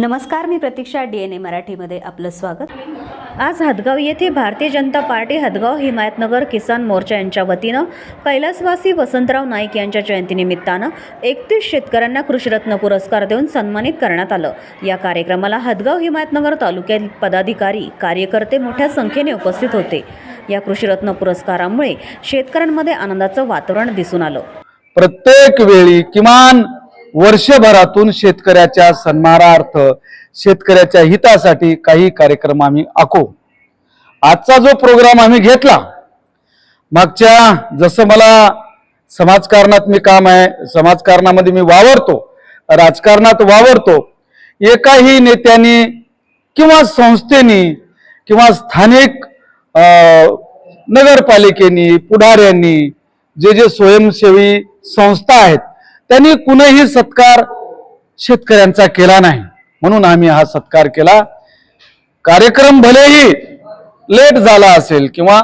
नमस्कार मी प्रतीक्षा D N A मराठीमध्ये आपलं स्वागत. आज हदगाव येथे भारतीय जनता पार्टी हदगाव हिमायतनगर किसान मोर्चा यांच्या वतीनं कैलासवासी वसंतराव नाईक यांच्या जयंतीनिमित्तानं एकतीस शेतकऱ्यांना कृषीरत्न पुरस्कार देऊन सन्मानित करण्यात आलं. या कार्यक्रमाला हदगाव हिमायतनगर तालुक्यातील पदाधिकारी कार्यकर्ते मोठ्या संख्येने उपस्थित होते. या कृषीरत्न पुरस्कारामुळे शेतकऱ्यांमध्ये आनंदाचं वातावरण दिसून आलं. प्रत्येक वेळी किमान वर्षभरातून शेतकऱ्याच्या सन्मानार्थ शेतकऱ्याच्या हितासाठी काही कार्यक्रम आम्ही आखू. आजचा जो प्रोग्राम आम्ही घेतला मागच्या जसं मला समाजकारणात मी काम आहे समाजकारणामध्ये मी वावरतो राजकारणात वावरतो एकाही नेत्याने किंवा संस्थेनी किंवा स्थानिक नगरपालिकेनी पुढाऱ्यांनी जे जे स्वयंसेवी संस्था आहेत त्यांनी कुणीही सत्कार शेतकऱ्यांचा केला नाही. म्हणून आम्ही हा सत्कार केला. कार्यक्रम भलेही लेट झाला असेल किंवा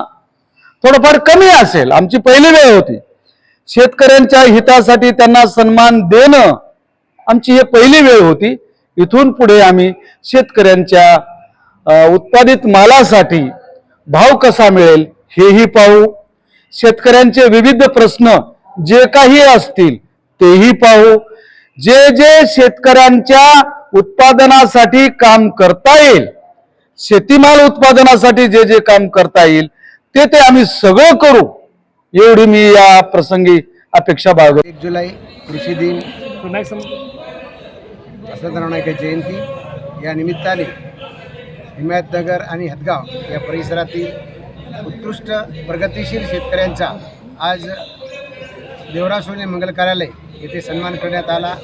थोडंफार कमी असेल आमची पहिली वेळ होती. शेतकऱ्यांच्या हितासाठी त्यांना सन्मान देणं आमची ही पहिली वेळ होती. इथून पुढे आम्ही शेतकऱ्यांच्या उत्पादित मालासाठी भाव कसा मिळेल हेही पाहू. शेतकऱ्यांचे विविध प्रश्न जे काही असतील तेही पाहू. जे जे शेतकऱ्यांच्या उत्पादनासाठी काम करता येईल शेतीमाल उत्पादनासाठी जे जे काम करता येईल ते ते आम्ही सगळं करू. एवढी मी या प्रसंगी अपेक्षा बाळगतो. एक जुलै कृषी दिन. वसंतराव नाईक जयंती? या निमित्ताने हिमायतनगर आणि हदगाव या परिसरातील उत्कृष्ट प्रगतिशील शेतकऱ्यांचा आज देवराव सोने मंगल कार्यालय येथे सन्मान करण्यात आला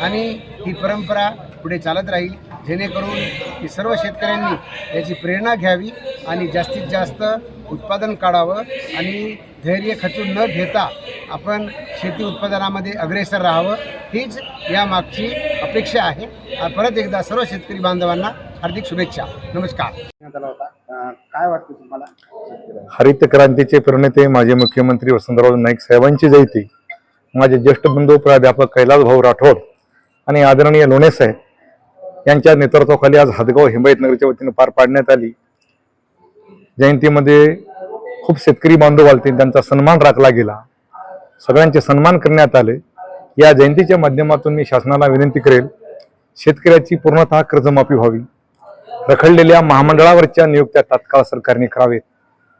आणि ही परंपरा पुढे चालत राहील जेणेकरून की सर्व शेतकऱ्यांनी याची प्रेरणा घ्यावी आणि जास्तीत जास्त उत्पादन काढावं आणि धैर्य खचून न घेता आपण शेती उत्पादनामध्ये अग्रेसर राहावं हीच या मागची अपेक्षा आहे. परत एकदा सर्व शेतकरी बांधवांना हार्दिक शुभेच्छा. नमस्कार. काय वाटतं तुम्हाला? हरित क्रांतीचे प्रणेते माजी मुख्यमंत्री वसंतराव नाईक साहेबांची जयंती. माझे ज्येष्ठ बंधू प्राध्यापक कैलास भाऊ राठोड आणि आदरणीय लोणे साहेब यांच्या नेतृत्वाखाली आज हदगाव हिमायतनगरच्या वतीनं पार पाडण्यात आली. जयंतीमध्ये खूप शेतकरी बांधव आलते त्यांचा सन्मान राखला गेला. सगळ्यांचे सन्मान करण्यात आले. या जयंतीच्या माध्यमातून मी शासनाला विनंती करेल शेतकऱ्याची पूर्णतः कर्जमाफी व्हावी. रखडलेल्या महामंडळावरच्या नियुक्त्या तात्काळ सरकारने करावेत.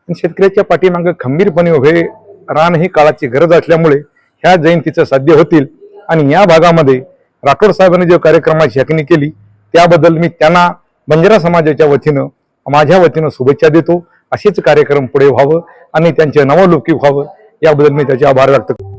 आणि शेतकऱ्याच्या पाठीमागे खंबीरपणे उभे राहणं ही काळाची गरज असल्यामुळे ह्या जयंतीचं साध्य होतील. आणि या भागामध्ये राठोड साहेबांनी जो कार्यक्रमाची हाकणी केली त्याबद्दल मी त्यांना बंजारा समाजाच्या वतीनं माझ्या वतीनं शुभेच्छा देतो. असेच कार्यक्रम पुढे व्हावं आणि त्यांचे नवलौकिक व्हावं याबद्दल मी त्याचे आभार व्यक्त करतो.